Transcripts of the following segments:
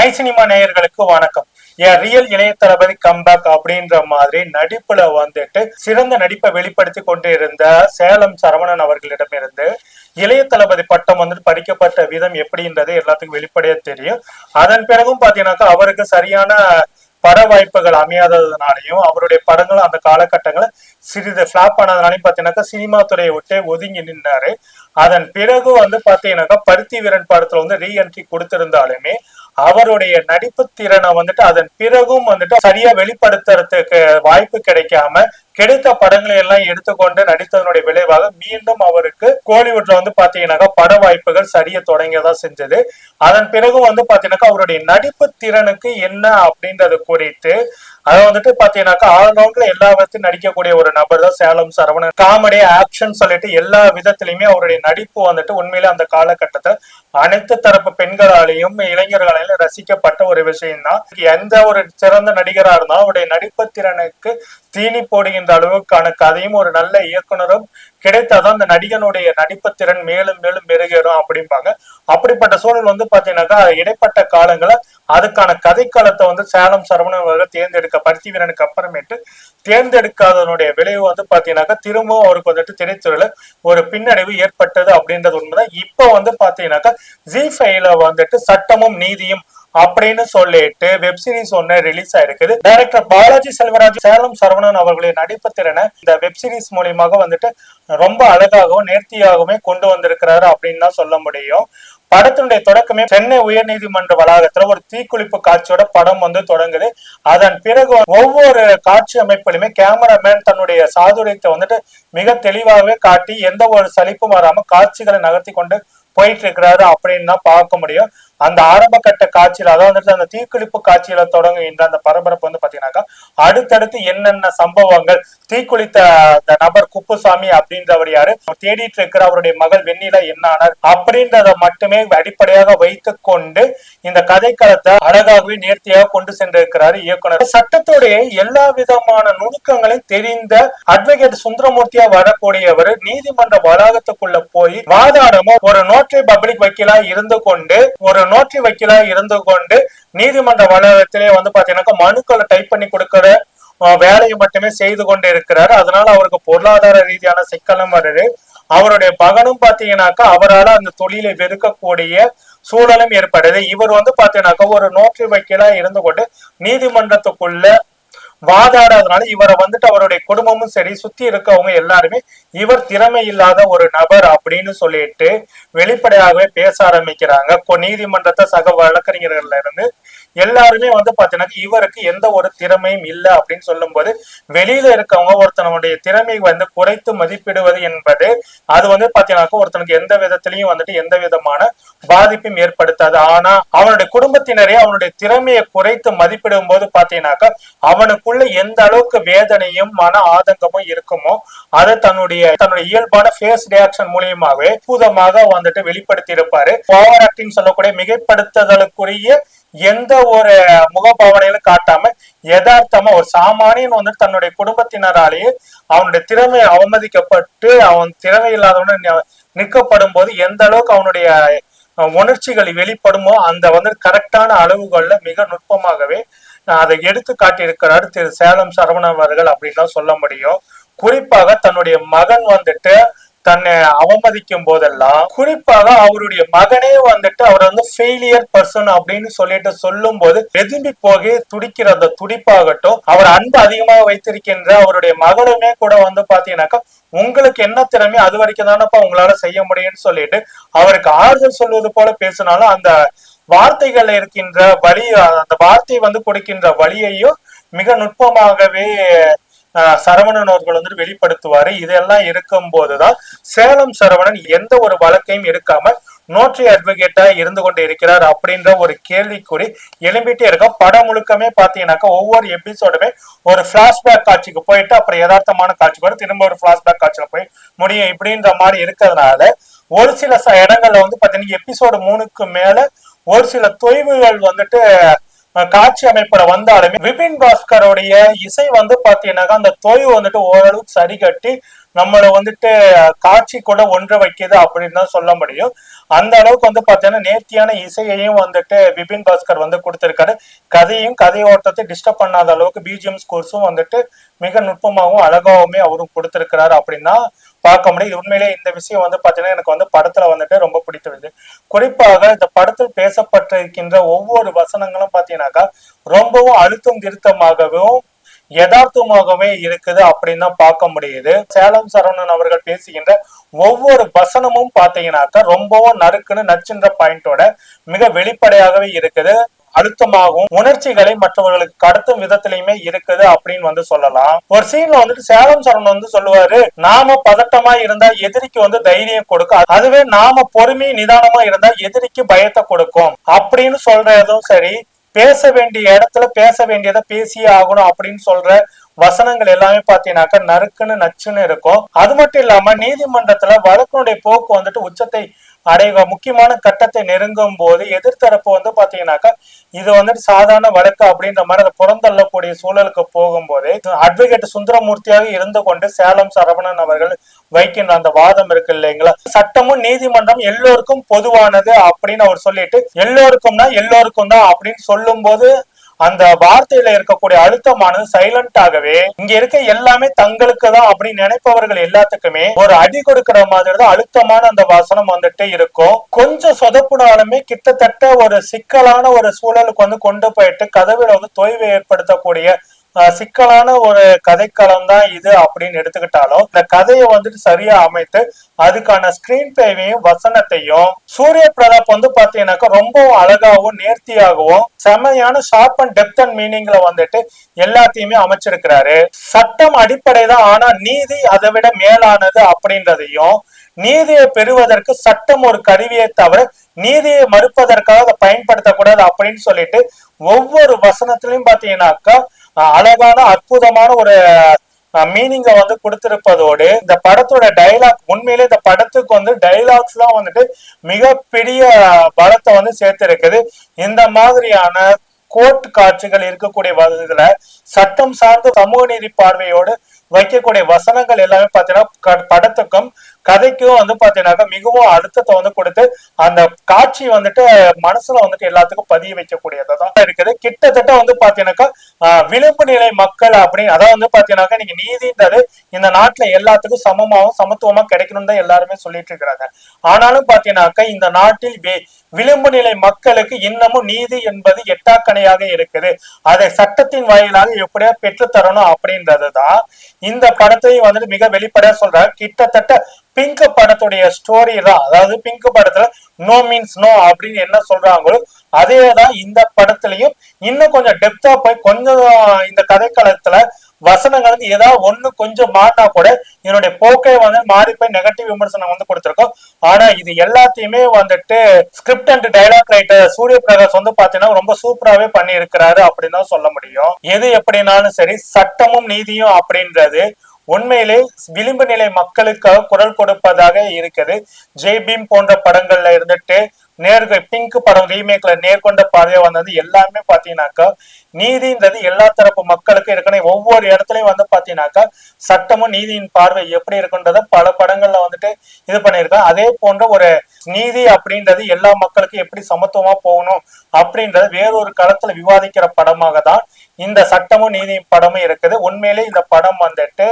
My cinema நேயர்களுக்கு வணக்கம். என் real இளைய தளபதி கம்பேக் அப்படின்ற மாதிரி நடிப்புல வந்துட்டு சிறந்த நடிப்பை வெளிப்படுத்தி கொண்டு இருந்த சேலம் சரவணன் அவர்களிடமிருந்து இளைய தளபதி பட்டம் வந்துட்டு பறிக்கப்பட்ட விதம் எப்படின்றது எல்லாத்துக்கும் வெளிப்படையா தெரியும். அதன் பிறகும் பாத்தீங்கன்னாக்கா அவருக்கு சரியான பட வாய்ப்புகள் அமையாததுனாலையும் அவருடைய படங்கள் அந்த காலகட்டங்களில் சிறிது ஃபிளாப் ஆனதுனாலையும் பாத்தீங்கன்னாக்கா சினிமா துறையை விட்டே ஒதுங்கி நின்னாரு. அதன் பிறகு வந்து பாத்தீங்கன்னாக்கா பருத்தி வீரன் படத்துல வந்து ரீஎன்ட்ரி கொடுத்திருந்தாலுமே அவருடைய நடிப்பு திறனை வந்துட்டு அதன் பிறகும் வந்துட்டு சரியா வெளிப்படுத்துறதுக்கு வாய்ப்பு கிடைக்காம கிடைத்த படங்களை எல்லாம் எடுத்துக்கொண்டு நடித்ததனுடைய விளைவாக மீண்டும் அவருக்கு கோலிவுட்ல வந்து பாத்தீங்கன்னாக்கா பட வாய்ப்புகள் சரிய தொடங்கியதா செஞ்சது. அதன் பிறகு வந்து பாத்தீங்கன்னாக்கா அவருடைய நடிப்பு திறனுக்கு என்ன அப்படின்றது குறித்து அதை வந்துட்டு பாத்தீங்கன்னாக்கா ஆல்ரவுண்ட்ல எல்லா விதத்தையும் நடிக்கக்கூடிய ஒரு நபர் தான் சேலம் சரவணன். காமெடி ஆக்ஷன் சொல்லிட்டு எல்லா விதத்திலையுமே அவருடைய நடிப்பு வந்துட்டு உண்மையிலே அந்த காலகட்டத்தில் அனைத்து தரப்பு பெண்களாலையும் இளைஞர்களாலையும் ரசிக்கப்பட்ட ஒரு விஷயம் தான் எந்த ஒரு சிறந்த நடிகரா இருந்தாலும் அவருடைய நடிப்பு திறனுக்கு தீனி போடுகின்ற அளவுக்கான கதையும் ஒரு நல்ல இயக்குனரும் கிடைத்தாதான் அந்த நடிகனுடைய நடிப்பு திறன் மேலும் மேலும் மெருகேறும் அப்படிம்பாங்க. அப்படிப்பட்ட சூழல் வந்து பாத்தீங்கன்னாக்கா இடைப்பட்ட காலங்கள அதுக்கான கதைக்களத்தை வந்து சேலம் சரவணன் அவர்கள் தேர்ந்தெடுக்க பருத்தி வீரனுக்கு அப்புறமேட்டு தேர்ந்தெடுக்காதனுடைய விளைவு வந்து பாத்தீங்கன்னாக்கா திரும்பவும் அவருக்கு வந்துட்டு திரைத்துறையில ஒரு பின்னடைவு ஏற்பட்டது அப்படின்றது உண்மைதான். இப்போ வந்து பாத்தீங்கன்னாக்கா ஜி ஃபைவ்ல வந்துட்டு சட்டமும் நீதியும் அப்படின்னு சொல்லிட்டு வெப் சீரிஸ் ஒன்னு ரிலீஸ் ஆயிருக்குது. டைரக்டர் பாலாஜி செல்வராஜ் சேலம் சரவணன் அவர்களின் நடிப்பு திறனை இந்த வெப் சீரிஸ் மூலியமாக வந்துட்டு ரொம்ப அழகாகவும் நேர்த்தியாகவுமே கொண்டு வந்திருக்கிறாரு அப்படின்னு தான் சொல்ல முடியும். படத்தினுடைய தொடக்கமே சென்னை உயர்நீதிமன்ற வளாகத்துல ஒரு தீக்குளிப்பு காட்சியோட படம் வந்து தொடங்குது. அதன் பிறகு ஒவ்வொரு காட்சி அமைப்பிலுமே கேமராமேன் தன்னுடைய சாதுரியத்தை வந்துட்டு மிக தெளிவாகவே காட்டி எந்த ஒரு சலிப்பும் வராம காட்சிகளை நகர்த்தி கொண்டு போயிட்டு இருக்கிறாரு அப்படின்னு தான் பார்க்க முடியும். அந்த ஆரம்ப கட்ட காட்சியில அதாவது வந்துட்டு அந்த தீக்குளிப்பு காட்சியில தொடங்குகின்ற அந்த பரபரப்பு வந்து பாத்தீங்கன்னாக்கா அடுத்தடுத்து என்னென்ன சம்பவங்கள் தீக்குளித்த அந்த நபர் குப்புசாமி அப்படின்றவர் யாரு? தேடிட்டு இருக்கிற அவருடைய மகள் வெண்ணிலா என்ன ஆனார்? அப்படின்றத மட்டுமே அடிப்படையாக வைத்து கொண்டு இந்த கதைக்களத்தை அழகாகவே நேர்த்தியாக கொண்டு சென்றிருக்கிறார் இயக்குனர். சட்டத்துடைய எல்லா விதமான நுணுக்கங்களையும் தெரிந்த அட்வொகேட் சுந்தரமூர்த்தியா வரக்கூடியவர் நீதிமன்ற வளாகத்துக்குள்ள போய் வாதாடமோ ஒரு நோட்டரி பப்ளிக் வக்கீலா இருந்து கொண்டு ஒரு நோட்டரி வக்கீலா இருந்து கொண்டு நீதிமன்ற வளாகத்திலே வந்து பாத்தீங்கன்னாக்கா மனுக்களை டைப் பண்ணி கொடுக்கிற வேலையை மட்டுமே செய்து கொண்டு இருக்கிறார். அதனால அவருக்கு பொருளாதார ரீதியான சிக்கலும் வருது. அவருடைய பகனும் பாத்தீங்கன்னாக்கா அவரால் அந்த தொழிலை வெறுக்கக்கூடிய சூழலும் ஏற்படுது. இவர் வந்து பாத்தீங்கன்னாக்கா ஒரு நோட்டரி வக்கீலா இருந்து கொண்டு நீதிமன்றத்துக்குள்ள வாதாடாதனால இவரை வந்துட்டு அவருடைய குடும்பமும் சரி சுத்தி இருக்கவங்க எல்லாருமே இவர் திறமை இல்லாத ஒரு நபர் அப்படின்னு சொல்லிட்டு வெளிப்படையாகவே பேச ஆரம்பிக்கிறாங்க. நீதிமன்றத்தை சக வழக்கறிஞர்கள்ல இருந்து எல்லாருமே வந்து பாத்தீங்கன்னா இவருக்கு எந்த ஒரு திறமையும் இல்லை அப்படின்னு சொல்லும்போது வெளியில இருக்கவங்க ஒருத்தனுடைய திறமை வந்து குறைத்து மதிப்பிடுவது என்பது அது வந்து பாத்தீங்கன்னாக்கா ஒருத்தனுக்கு எந்த விதத்திலையும் வந்துட்டு எந்த விதமான பாதிப்பும் ஏற்படுத்தாது. ஆனா அவனுடைய குடும்பத்தினரே அவனுடைய திறமையை குறைத்து மதிப்பிடும் போது பாத்தீங்கன்னாக்கா அவனுக்குள்ள எந்த அளவுக்கு வேதனையும் மன ஆதங்கமும் இருக்குமோ அதை தன்னுடைய தன்னுடைய இயல்பான ஃபேஸ் ரியாக்ஷன் மூலியமாவே அற்புதமாக வந்துட்டு வெளிப்படுத்தி இருப்பாரு ஓவர் ஆக்டிங் சொல்லக்கூடிய மிகைப்படுத்துதலுக்குரிய எந்த ஒரு முகபாவனையிலும் காட்டாம யதார்த்தமா ஒரு சாமானியன் வந்து தன்னுடைய குடும்பத்தினராலேயே அவனுடைய திறமை அவமதிக்கப்பட்டு அவன் திறமை இல்லாதவன நிற்கப்படும் போது எந்த அளவுக்கு அவனுடைய உணர்ச்சிகள் வெளிப்படுமோ அந்த வந்து கரெக்டான அளவுகள்ல மிக நுட்பமாகவே அதை எடுத்து காட்டியிருக்கிறார் திரு சேலம் சரவணன் அவர்கள் அப்படின்னு சொல்ல முடியும். குறிப்பாக தன்னுடைய மகன் வந்துட்டு தன்னை அவமதிக்கும் போதெல்லாம் குறிப்பாக அவருடைய மகனே வந்துட்டு அவர் வந்து ஃபெயிலியர் பர்சன் அப்படின்னு சொல்லிட்டு சொல்லும் போது வெதும்பி போகி துடிக்கிற அந்த துடிப்பாகட்டும் அவர் அன்பு அதிகமாக வைத்திருக்கின்ற அவருடைய மகளுமே கூட வந்து பாத்தீங்கன்னாக்கா உங்களுக்கு என்ன திறமை? அது வரைக்கும் தானப்பா உங்களால செய்ய முடியும்னு சொல்லிட்டு அவருக்கு ஆறுதல் சொல்வது போல பேசினாலும் அந்த வார்த்தைகள்ல இருக்கின்ற வழி அந்த வார்த்தை வந்து கொடுக்கின்ற வழியையும் மிக நுட்பமாகவே சரவணன் அவர்கள் வந்துட்டு வெளிப்படுத்துவாரு. இதெல்லாம் இருக்கும் போதுதான் சேலம் சரவணன் எந்த ஒரு வழக்கையும் எடுக்காம நோட்ரி அட்வொகேட்டா இருந்து கொண்டு இருக்கிறார் அப்படின்ற ஒரு கேள்விக்குறி எழும்பிட்டே இருக்கும். படம் முழுக்கமே பாத்தீங்கன்னாக்கா ஒவ்வொரு எபிசோடுமே ஒரு பிளாஷ்பேக் காட்சிக்கு போயிட்டு அப்புறம் யதார்த்தமான காட்சிக்கு வரும். திரும்ப ஒரு பிளாஷ்பேக் காட்சியில போய் முடியும் இப்படின்ற மாதிரி இருக்கிறதுனால ஒரு சில ச- இடங்கள்ல வந்து பாத்தீங்கன்னா எபிசோடு மூணுக்கு மேல ஒரு சில தொய்வுகள் வந்துட்டு காட்சி அமைப்புல வந்தாலுமே விபின் பாஸ்கருடைய இசை வந்து பாத்தீங்கன்னாக்கா அந்த தொய்வு வந்துட்டு ஓரளவுக்கு சரி கட்டி நம்மளை வந்துட்டு காட்சி கூட ஒன்றை வைக்குது அப்படின்னு தான் சொல்ல முடியும். அந்த அளவுக்கு வந்து பாத்தீங்கன்னா நேர்த்தியான இசையையும் வந்துட்டு விபின் பாஸ்கர் வந்து கொடுத்திருக்காரு. கதையும் கதை ஓட்டத்தை டிஸ்டர்ப் பண்ணாத அளவுக்கு பிஜிஎம் ஸ்கோர்ஸும் வந்துட்டு மிக நுட்பமாகவும் அழகாவுமே அவரும் கொடுத்திருக்கிறாரு அப்படின்னா பார்க்க முடியும். உண்மையிலேயே இந்த விஷயம் வந்து பாத்தீங்கன்னா எனக்கு வந்து படத்துல வந்துட்டு ரொம்ப பிடித்தது. குறிப்பாக இந்த படத்தில் பேசப்பட்டிருக்கின்ற ஒவ்வொரு வசனங்களும் பாத்தீங்கன்னாக்கா ரொம்பவும் அழுத்தம் திருத்தமாகவும் யதார்த்தமாகவே இருக்குது அப்படின்னு தான் பார்க்க முடியுது. சேலம் சரவணன் அவர்கள் பேசுகின்ற ஒவ்வொரு வசனமும் பாத்தீங்கன்னாக்க ரொம்பவும் நறுக்குன்னு நச்சுன்ற பாயிண்டோட மிக வெளிப்படையாகவே இருக்குது. அழுத்தமாகவும் உணர்ச்சிகளை மற்றவர்களுக்கு கடத்தும் விதத்திலயுமே இருக்குது அப்படின்னு வந்து சொல்லலாம். ஒரு சீன்ல வந்துட்டு சேலம் சரவணன் வந்து சொல்லுவாரு நாம பதட்டமா இருந்தா எதிரிக்கு வந்து தைரியம் கொடுக்கும் அதுவே நாம பொறுமை நிதானமா இருந்தா எதிரிக்கு பயத்தை கொடுக்கும். அப்படின்னு சொல்றதும் சரி பேச வேண்டிய இடத்துல பேச வேண்டியதை பேசியே ஆகணும் அப்படின்னு சொல்ற வசனங்கள் எல்லாமே பாத்தீங்கன்னாக்கா நறுக்குன்னு நச்சுன்னு இருக்கும். அது மட்டும் இல்லாம நீதிமன்றத்துல வழக்கினுடைய போக்கு வந்துட்டு உச்சத்தை அடைய முக்கியமான கட்டத்தை நெருங்கும் போது எதிர்த்தரப்பு வந்து பாத்தீங்கன்னாக்கா இது வந்துட்டு சாதாரண வழக்கு அப்படின்ற மாதிரி அதை புறந்தள்ளக்கூடிய சூழலுக்கு போகும்போது அட்வொகேட் சுந்தரமூர்த்தியாக இருந்து கொண்டு சேலம் சரவணன் அவர்கள் வைக்கின்ற அந்த வாதம் இருக்கு இல்லைங்களா? சட்டமும் நீதிமன்றம் எல்லோருக்கும் பொதுவானது அப்படின்னு அவர் சொல்லிட்டு எல்லோருக்கும்னா எல்லோருக்கும் தான் அப்படின்னு சொல்லும் போது அந்த வார்த்தையில இருக்கக்கூடிய அழுத்தமானது சைலண்டாகவே இங்க இருக்க எல்லாமே தங்களுக்கு தான் அப்படின்னு நினைப்பவர்கள் எல்லாத்துக்குமே ஒரு அடி கொடுக்கிற மாதிரி தான் அழுத்தமான அந்த வசனம் வந்துட்டு இருக்கும். கொஞ்சம் சொதப்புனாலுமே கிட்டத்தட்ட ஒரு சிக்கலான ஒரு சூழலுக்கு வந்து கொண்டு போயிட்டு கதவில வந்து தொய்வை ஏற்படுத்தக்கூடிய சிக்கலான ஒரு கதைக்களம் தான் இது அப்படின்னு எடுத்துக்கிட்டாலும் இந்த கதையை வந்துட்டு சரியா அமைத்து அதுக்கான ஸ்கிரீன் பிளேவையும் வசனத்தையும் சூரிய பிரதாப் வந்து பாத்தீங்கன்னாக்கா ரொம்பவும் அழகாவும் நேர்த்தியாகவும் செமையான ஷார்ப் அண்ட் டெப்த் அண்ட் மீனிங்ல வந்துட்டு எல்லாத்தையுமே அமைச்சிருக்கிறாரு. சட்டம் அடிப்படை தான் ஆனா நீதி அதை விட மேலானது அப்படின்றதையும் நீதியை பெறுவதற்கு சட்டம் ஒரு கருவியை தவிர நீதியை மறுப்பதற்காக அதை பயன்படுத்தக்கூடாது அப்படின்னு சொல்லிட்டு ஒவ்வொரு வசனத்திலையும் பாத்தீங்கன்னாக்கா அழகான அற்புதமான ஒரு மீனிங்க வந்து கொடுத்திருப்பதோடு இந்த படத்தோட டைலாக் உண்மையிலே இந்த படத்துக்கு வந்து டைலாக்ஸ் தான் வந்துட்டு மிகப்பெரிய பலத்தை வந்து சேர்த்திருக்குது. இந்த மாதிரியான கோர்ட் காட்சிகள் இருக்கக்கூடிய வ- இதுல சட்டம் சார்ந்த சமூக நீதி பார்வையோடு வைக்கக்கூடிய வசனங்கள் எல்லாமே பாத்தீங்கன்னா படத்துக்கும் கதைக்கும் வந்து பாத்தீங்கன்னாக்கா மிகவும் அழுத்தத்தை வந்து கொடுத்து அந்த காட்சி வந்துட்டு மனசுல வந்துட்டு எல்லாத்துக்கும் பதிய வைக்கக்கூடியதான் இருக்குது. கிட்டத்தட்ட வந்து பாத்தீங்கன்னாக்கா விளிம்பு நிலை மக்கள் அப்படி அதாவது வந்து பாத்தீங்கன்னாக்கா நீங்க நீதின்றது இந்த நாட்டுல எல்லாத்துக்கும் சமமாவும் சமத்துவமா கிடைக்கணும் தான் எல்லாருமே சொல்லிட்டு இருக்கிறாங்க. ஆனாலும் பாத்தீங்கன்னாக்கா இந்த நாட்டில் விளிம்பு நிலை மக்களுக்கு இன்னமும் நீதி என்பது எட்டாக்கணையாக இருக்குது. அதை சட்டத்தின் வாயிலாக எப்படியா பெற்று தரணும் அப்படின்றதுதான் இந்த படத்தையும் வந்துட்டு மிக வெளிப்படையா சொல்றாங்க. கிட்டத்தட்ட பிங்க் படத்துடைய ஸ்டோரி தான். அதாவது பிங்க் படத்துல நோ மீன்ஸ் நோ அப்படின்னு என்ன சொல்றாங்களோ அதே தான் இந்த படத்துலயும் இன்னும் கொஞ்சம் டெப்தா போய் கொஞ்சம் இந்த கதைக்களத்துல வசனங்கள் வந்து ஏதாவது ஒண்ணு கொஞ்சம் மாறினா கூட இதனுடைய போக்கை வந்து மாறி போய் நெகட்டிவ் விமர்சனம் வந்து கொடுத்துருக்கோம். ஆனா இது எல்லாத்தையுமே வந்துட்டு script and dialogue writer Surya Prakash வந்து பாத்தீங்கன்னா ரொம்ப சூப்பராகவே பண்ணி இருக்கிறாரு அப்படின்னு தான் சொல்ல முடியும். எது எப்படினாலும் சரி சட்டமும் நீதியும் அப்படின்றது உண்மையிலே விளிம்பு நிலை மக்களுக்காக குரல் கொடுப்பதாக இருக்குது ஜெய் பீம் போன்ற படங்கள்ல இருந்துட்டு நேர்க பிங்க் படம் ரீமேக்ல நேர்கொண்ட பார்வையா வந்தது எல்லாமே பாத்தீங்கன்னாக்கா நீதின்றது எல்லா தரப்பு மக்களுக்கும் இருக்கணும். ஒவ்வொரு இடத்துலயும் வந்து பாத்தீங்கன்னாக்கா சட்டமும் நீதியின் பார்வை எப்படி இருக்குன்றத பல படங்கள்ல வந்துட்டு இது பண்ணியிருக்கேன் அதே போன்ற ஒரு நீதி அப்படின்றது எல்லா மக்களுக்கும் எப்படி சமத்துவமா போகணும் அப்படின்றது வேறொரு களத்துல விவாதிக்கிற படமாக தான் இந்த சட்டமும் நீதி படமும் இருக்குது. உண்மையிலே இந்த படம் வந்துட்டு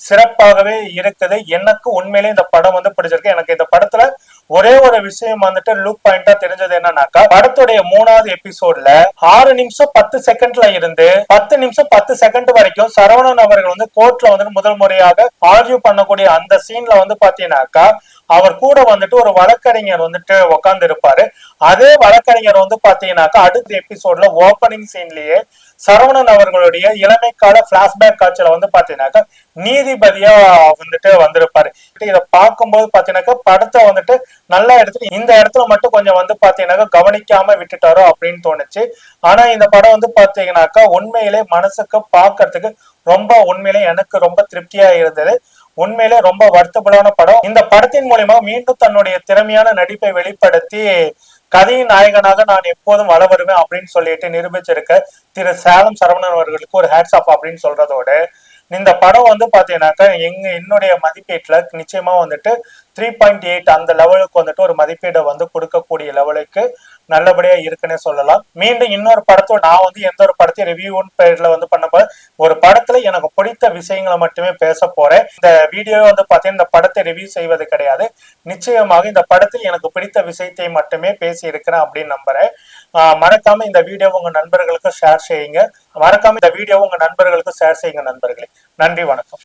சிறப்பாகவே இருக்குது. எனக்கு உண்மையிலே இந்த படம் வந்து பிடிச்சிருக்கு. எனக்கு இந்த படத்துல ஒரே ஒரு விஷயம் வந்துட்டு லுக் பாயிண்டா தெரிஞ்சது என்னன்னாக்கா படத்துடைய மூணாவது எபிசோட்ல ஆறு நிமிஷம் பத்து செகண்ட்ல இருந்து பத்து நிமிஷம் பத்து செகண்ட் வரைக்கும் சரவணன் அவர்கள் வந்து கோர்ட்ல வந்து முதல் முறையாக ஆர்கியூ பண்ணக்கூடிய அந்த சீன்ல வந்து பாத்தீங்கன்னாக்கா அவர் கூட வந்துட்டு ஒரு வழக்கறிஞர் வந்துட்டு உட்கார்ந்து இருப்பாரு அதே வழக்கறிஞர் வந்து பாத்தீங்கன்னாக்கா அடுத்த எபிசோட்ல ஓப்பனிங் சீன்லயே சரவணன் அவர்களுடைய இளமைக்கால பிளாஷ்பேக் காட்சியில வந்து பாத்தீங்கன்னாக்கா நீதிபதியா வந்துட்டு வந்திருப்பாரு. இத பார்க்கும்போது பாத்தீங்கன்னாக்கா படத்தை வந்துட்டு நல்லா எடுத்துட்டு இந்த இடத்துல மட்டும் கொஞ்சம் வந்து பாத்தீங்கன்னாக்கா கவனிக்காம விட்டுட்டாரோ அப்படின்னு தோணுச்சு. ஆனா இந்த படம் வந்து பாத்தீங்கன்னாக்கா உண்மையிலே மனசுக்கு பாக்குறதுக்கு ரொம்ப உண்மையிலே எனக்கு ரொம்ப திருப்தியா இருந்தது. உண்மையிலே ரொம்ப வருத்தப்படான படம். இந்த படத்தின் மூலியமா மீண்டும் தன்னுடைய திறமையான நடிப்பை வெளிப்படுத்தி கதையின் நாயகனாக நான் எப்போதும் வள வருவேன் அப்படின்னு சொல்லிட்டு நிரூபிச்சிருக்க திரு சேலம் சரவணன் அவர்களுக்கு ஒரு ஹேட்ஸ் ஆஃப் அப்படின்னு சொல்றதோட இந்த படம் வந்து பாத்தீங்கன்னாக்கா எங்க என்னுடைய மதிப்பீட்டுல நிச்சயமா வந்துட்டு த்ரீ பாயிண்ட் எயிட் அந்த லெவலுக்கு வந்துட்டு ஒரு மதிப்பீடை வந்து கொடுக்கக்கூடிய லெவலுக்கு நல்லபடியா இருக்குன்னே சொல்லலாம். மீண்டும் இன்னொரு படத்தோட நான் வந்து எந்த ஒரு படத்தையும் ரிவ்யூன்னு பேர்ல வந்து பண்ண ஒரு படத்துல எனக்கு பிடித்த விஷயங்களை மட்டுமே பேச போறேன். இந்த வீடியோ வந்து பாத்தீங்கன்னா இந்த படத்தை ரிவ்யூ செய்வது கிடையாது. நிச்சயமாக இந்த படத்தில் எனக்கு பிடித்த விஷயத்தை மட்டுமே பேசி இருக்கிறேன் அப்படின்னு நம்புறேன். மறக்காம இந்த வீடியோ உங்க நண்பர்களுக்கு ஷேர் செய்யுங்க. மறக்காம இந்த வீடியோ உங்க நண்பர்களுக்கு ஷேர் செய்யுங்க நண்பர்களே. நன்றி வணக்கம்.